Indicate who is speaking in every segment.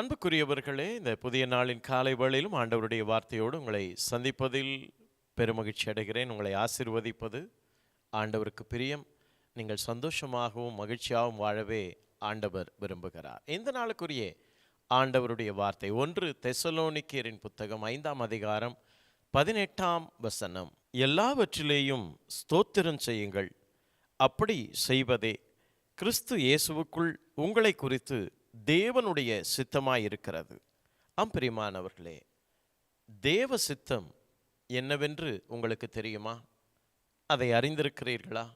Speaker 1: அன்புக்குரியவர்களே இந்த புதிய நாளின் காலை வேளையிலும் ஆண்டவருடைய வார்த்தையோடு உங்களை சந்திப்பதில் பெருமகிழ்ச்சி அடைகிறேன். உங்களை ஆசிர்வதிப்பது ஆண்டவருக்கு பிரியம். நீங்கள் சந்தோஷமாகவும் மகிழ்ச்சியாகவும் வாழவே ஆண்டவர் விரும்புகிறார். இந்த நாளுக்குரிய ஆண்டவருடைய வார்த்தை ஒன்று தெசலோனிக்கியரின் புத்தகம் ஐந்தாம் அதிகாரம் பதினெட்டாம் வசனம். எல்லாவற்றிலேயும் ஸ்தோத்திரம் செய்யுங்கள். அப்படி செய்வதே கிறிஸ்து இயேசுவுக்குள் உங்களை குறித்து தேவனுடைய சித்தமாக இருக்கிறது ஆம் பிரியமானவர்களே தேவ சித்தம் என்னவென்று உங்களுக்கு தெரியுமா? அதை அறிந்திருக்கிறீர்களா?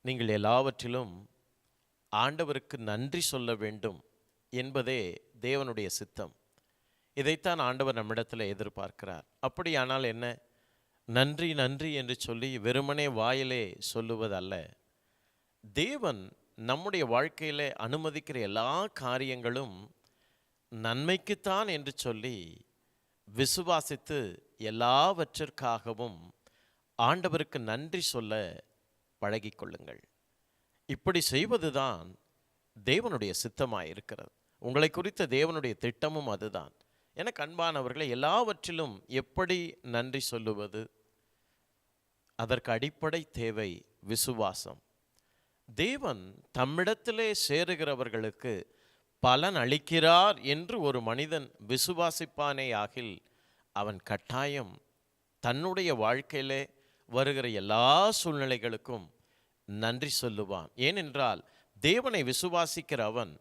Speaker 1: நீங்கள் எல்லாவற்றிலும் ஆண்டவருக்கு நன்றி சொல்ல வேண்டும் என்பதே தேவனுடைய சித்தம். இதைத்தான் ஆண்டவர் நம்மிடத்தில் எதிர்பார்க்கிறார். அப்படியானால் என்ன? நன்றி நன்றி என்று சொல்லி வெறுமனே வாயிலே சொல்லுவதல்ல. தேவன் நம்முடைய வாழ்க்கையில் அனுமதிக்கிற எல்லா காரியங்களும் நன்மைக்குத்தான் என்று சொல்லி விசுவாசித்து எல்லாவற்றிற்காகவும் ஆண்டவருக்கு நன்றி சொல்ல பழகிக்கொள்ளுங்கள் இப்படி செய்வதுதான் தேவனுடைய சித்தமாக இருக்கிறது உங்களை குறித்த தேவனுடைய திட்டமும் அதுதான். என கண்பானவர்களை எல்லாவற்றிலும் எப்படி நன்றி சொல்லுவது? அதற்கு அடிப்படை தேவை விசுவாசம். தேவன் தம்மிடத்திலே சேருகிறவர்களுக்கு பலன் அளிக்கிறார் என்று ஒரு மனிதன் விசுவாசிப்பானே ஆகில் அவன் கட்டாயம் தன்னுடைய வாழ்க்கையிலே வருகிற எல்லா சூழ்நிலைகளுக்கும் நன்றி சொல்லுவான். ஏனென்றால் தேவனை விசுவாசிக்கிற அவன்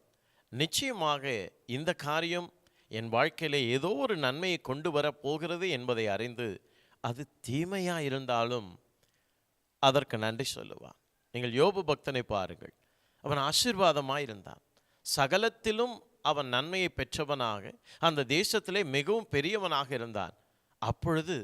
Speaker 1: நிச்சயமாக இந்த காரியம் என் வாழ்க்கையிலே ஏதோ ஒரு நன்மையை கொண்டு வரப் போகிறது என்பதை அறிந்து அது தீமையாக இருந்தாலும் அதற்கு நன்றி சொல்லுவான். நீங்கள் யோபு பக்தனை பாருங்கள். அவன் ஆசீர்வாதமாக இருந்தான் சகலத்திலும் அவன் நன்மையை பெற்றவனாக அந்த தேசத்திலே மிகவும் பெரியவனாக இருந்தான். அப்பொழுது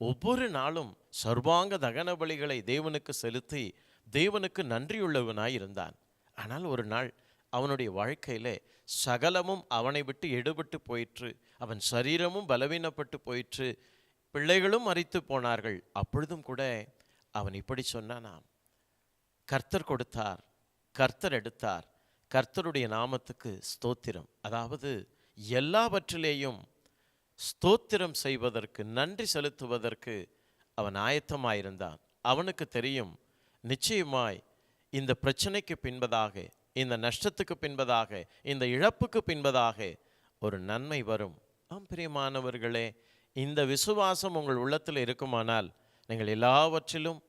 Speaker 1: ஒவ்வொரு நாளும் சர்வாங்க தகன பலிகளை தேவனுக்கு செலுத்தி தேவனுக்கு நன்றியுள்ளவனாய் இருந்தான் ஆனால் ஒரு நாள் அவனுடைய வாழ்க்கையிலே சகலமும் அவனை விட்டு எடுபட்டு போயிற்று அவன் சரீரமும் பலவீனப்பட்டு போயிற்று பிள்ளைகளும் மறித்து போனார்கள். அப்பொழுதும் கூட அவன் இப்படி சொன்னானாம் கர்த்தர் கொடுத்தார் கர்த்தர் எடுத்தார் கர்த்தருடைய நாமத்துக்கு ஸ்தோத்திரம். அதாவது எல்லாவற்றிலேயும் ஸ்தோத்திரம் செய்வதற்கு நன்றி செலுத்துவதற்கு அவன் ஆயத்தமாயிருந்தான். அவனுக்கு தெரியும் நிச்சயமாய் இந்த பிரச்சனைக்கு பின்பதாக இந்த நஷ்டத்துக்கு பின்பதாக இந்த இழப்புக்கு பின்பதாக ஒரு நன்மை வரும். ஆம் பிரியமானவர்களே இந்த விசுவாசம் உங்கள் உள்ளத்தில் இருக்குமானால் நீங்கள் எல்லாவற்றிலும்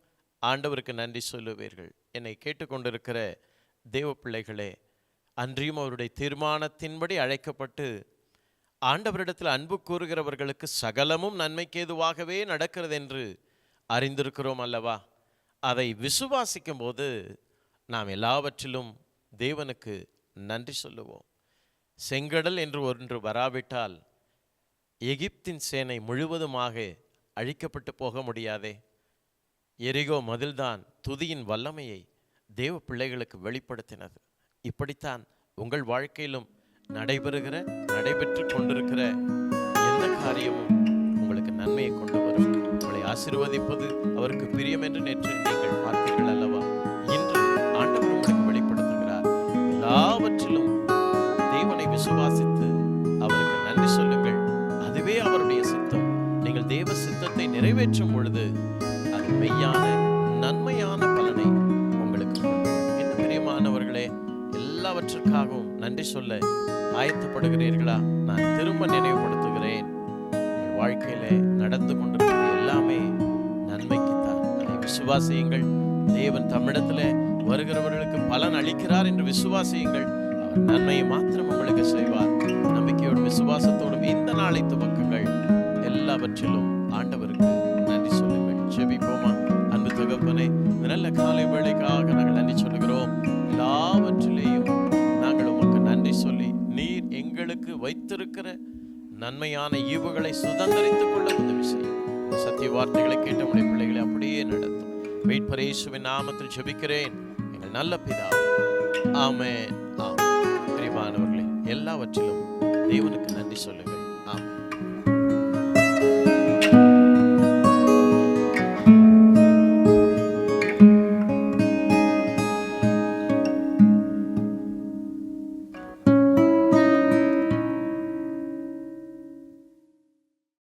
Speaker 1: ஆண்டவருக்கு நன்றி சொல்லுவீர்கள். என்னை கேட்டுக்கொண்டிருக்கிற தேவ பிள்ளைகளே அன்றியும் அவருடைய தீர்மானத்தின்படி அழைக்கப்பட்டு ஆண்டவரிடத்தில் அன்பு கூறுகிறவர்களுக்கு சகலமும் நன்மைக்கு ஏதுவாகவே நடக்கிறது என்று அறிந்திருக்கிறோம் அல்லவா? அதை விசுவாசிக்கும் போது நாம் எல்லாவற்றிலும் தேவனுக்கு நன்றி சொல்லுவோம். செங்கடல் என்று ஒன்று வராவிட்டால் எகிப்தின் சேனை முழுவதுமாக அழிக்கப்பட்டு போக முடியாதே? எரிகோ மதில்தான் துதியின் வல்லமையை தேவ பிள்ளைகளுக்கு வெளிப்படுத்தினது. இப்படித்தான் உங்கள் வாழ்க்கையிலும் நடைபெறுகிற நடைபெற்று கொண்டிருக்கிற எந்த காரியமும் உங்களுக்கு நன்மையை கொண்டு வரும். உங்களை ஆசிர்வதிப்பது அவருக்கு பிரியம் என்று நேற்று நீங்கள் பார்த்தீர்கள் அல்லவா? இன்று ஆண்டவர் உங்களுக்கு வெளிப்படுத்துகிறார். எல்லாவற்றிலும் தேவனை விசுவாசித்து அவருக்கு நன்றி சொல்லுங்கள். அதுவே அவருடைய சித்தம். நீங்கள் தேவ சித்தத்தை நிறைவேற்றும் பொழுது எல்லாவற்றுக்காகவும் நன்றி சொல்ல ஆயத்தப்படுகிறீர்களா? நான் திரும்ப நினைவுபடுத்துகிறேன். உங்கள் வாழ்க்கையிலே நடந்து கொண்டிருக்கிற எல்லாமே நன்மைக்குத்தான் அதை விசுவாசியுங்கள். தேவன் தமிழத்தில் வருகிறவர்களுக்கு பலன் அளிக்கிறார் என்று விசுவாசியுங்கள். அவர் நன்மையை மாத்திரம் உங்களுக்கு செய்வார். நம்பிக்கையோடும் விசுவாசத்தோடும் இந்த நாளை துவக்குங்கள். எல்லாவற்றிலும் ஆண்டவருக்கு நன்றி சொல்லுங்கள். ஜெபிப்போமா? அன்பு தகப்பனை நல்ல காலை வேலைக்காக நாங்கள் நன்றி சொல்லுகிறோம். எல்லாவற்றிலும் வைத்திருக்கிற நன்மையான ஈவுகளை சுதந்திரித்துக் கொள்ள உதவி செய்யும். சத்திய வார்த்தைகளை கேட்ட உடைய பிள்ளைகளை அப்படியே நடத்தும் வெயிட் பரேசுவின் நாமத்தில் ஜெபிக்கிறேன். எங்கள் நல்ல பிதா ஆமே ஆமென். பிரிவானவர்களே எல்லாவற்றிலும் தேவனுக்கு நன்றி சொல்லுங்கள்